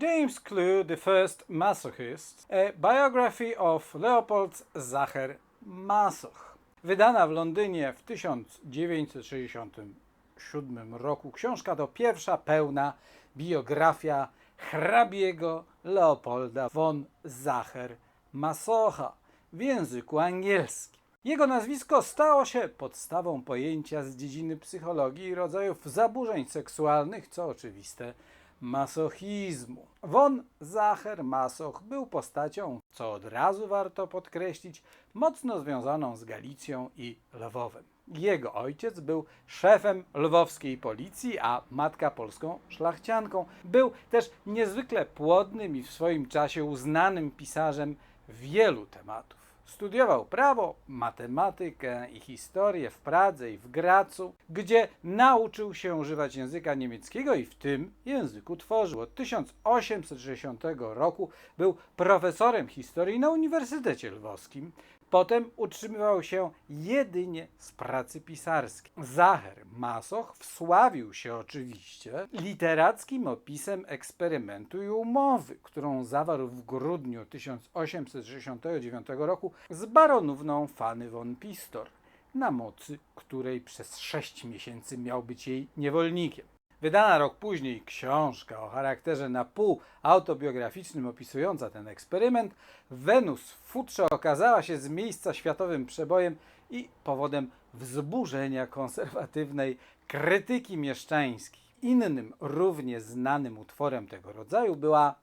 James Clue, The First Masochist, a biography of Leopold Zacher Masoch. Wydana w Londynie w 1967 roku, książka to pierwsza pełna biografia hrabiego Leopolda von Zacher Masocha w języku angielskim. Jego nazwisko stało się podstawą pojęcia z dziedziny psychologii i rodzajów zaburzeń seksualnych, co oczywiste, masochizmu. Von Zacher Masoch był postacią, co od razu warto podkreślić, mocno związaną z Galicją i Lwowem. Jego ojciec był szefem lwowskiej policji, a matka polską szlachcianką. Był też niezwykle płodnym i w swoim czasie uznanym pisarzem wielu tematów. Studiował prawo, matematykę i historię w Pradze i w Gracu, gdzie nauczył się używać języka niemieckiego i w tym języku tworzył. Od 1860 roku był profesorem historii na Uniwersytecie Lwowskim. Potem utrzymywał się jedynie z pracy pisarskiej. Zacher Masoch wsławił się oczywiście literackim opisem eksperymentu i umowy, którą zawarł w grudniu 1869 roku z baronówną Fanny von Pistor, na mocy której przez sześć miesięcy miał być jej niewolnikiem. Wydana rok później książka o charakterze na pół autobiograficznym opisująca ten eksperyment, Wenus w futrze okazała się z miejsca światowym przebojem i powodem wzburzenia konserwatywnej krytyki mieszczańskiej. Innym równie znanym utworem tego rodzaju była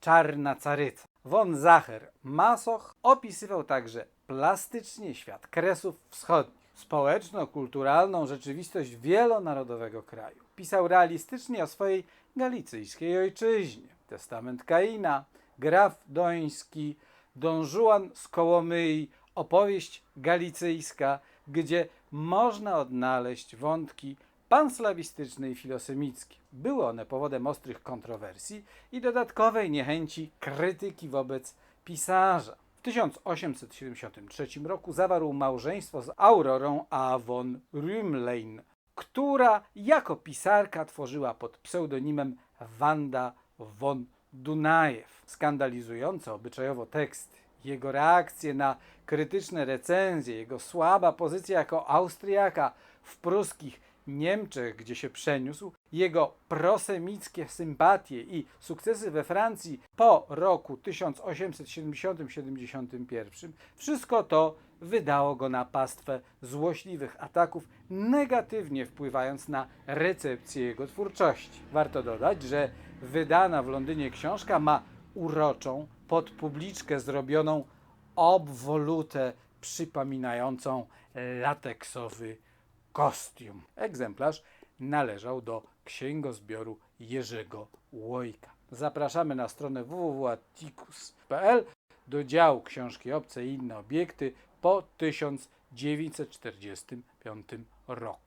Czarna Caryca. Von Zacher Masoch opisywał także plastycznie świat Kresów Wschodnich, społeczno-kulturalną rzeczywistość wielonarodowego kraju. Pisał realistycznie o swojej galicyjskiej ojczyźnie. Testament Kaina, Graf Doński, Don Juan z Kołomyi, opowieść galicyjska, gdzie można odnaleźć wątki panslawistyczne i filosemickie. Były one powodem ostrych kontrowersji i dodatkowej niechęci krytyki wobec pisarza. W 1873 roku zawarł małżeństwo z Aurorą A. von Rümlein, która jako pisarka tworzyła pod pseudonimem Wanda von Dunajew. Skandalizujące obyczajowo teksty, jego reakcje na krytyczne recenzje, jego słaba pozycja jako Austriaka w pruskich Niemczech, gdzie się przeniósł, jego prosemickie sympatie i sukcesy we Francji po roku 1870-71, wszystko to wydało go na pastwę złośliwych ataków, negatywnie wpływając na recepcję jego twórczości. Warto dodać, że wydana w Londynie książka ma uroczą, pod publiczkę zrobioną obwolutę przypominającą lateksowy kostium. Egzemplarz należał do księgozbioru Jerzego Łojka. Zapraszamy na stronę www.atikus.pl do działu Książki obce i inne obiekty po 1945 roku.